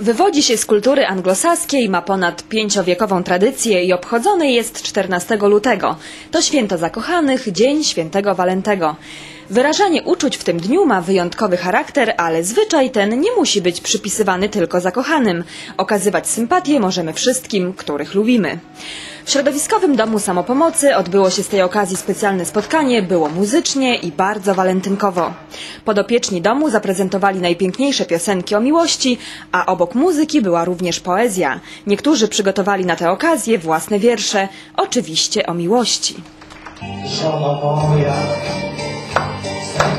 Wywodzi się z kultury anglosaskiej, ma ponad pięciowiekową tradycję i obchodzony jest 14 lutego. To święto zakochanych, dzień świętego Walentego. Wyrażanie uczuć w tym dniu ma wyjątkowy charakter, ale zwyczaj ten nie musi być przypisywany tylko zakochanym. Okazywać sympatię możemy wszystkim, których lubimy. W środowiskowym domu samopomocy odbyło się z tej okazji specjalne spotkanie, było muzycznie i bardzo walentynkowo. Podopieczni domu zaprezentowali najpiękniejsze piosenki o miłości, a obok muzyki była również poezja. Niektórzy przygotowali na tę okazję własne wiersze, oczywiście o miłości. Moja,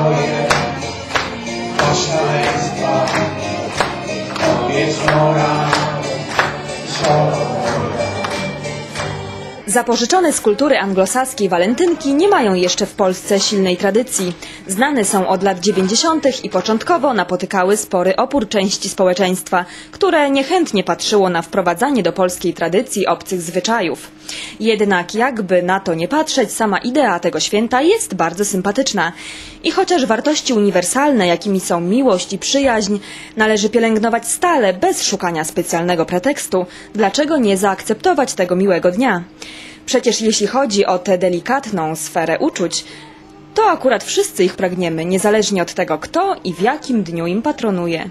oczy twoje, do szaleństwa, do wieczora, Zapożyczone z kultury anglosaskiej walentynki nie mają jeszcze w Polsce silnej tradycji. Znane są od lat 90. i początkowo napotykały spory opór części społeczeństwa, które niechętnie patrzyło na wprowadzanie do polskiej tradycji obcych zwyczajów. Jednak jakby na to nie patrzeć, sama idea tego święta jest bardzo sympatyczna. I chociaż wartości uniwersalne, jakimi są miłość i przyjaźń, należy pielęgnować stale, bez szukania specjalnego pretekstu, dlaczego nie zaakceptować tego miłego dnia? Przecież jeśli chodzi o tę delikatną sferę uczuć, to akurat wszyscy ich pragniemy, niezależnie od tego, kto i w jakim dniu im patronuje.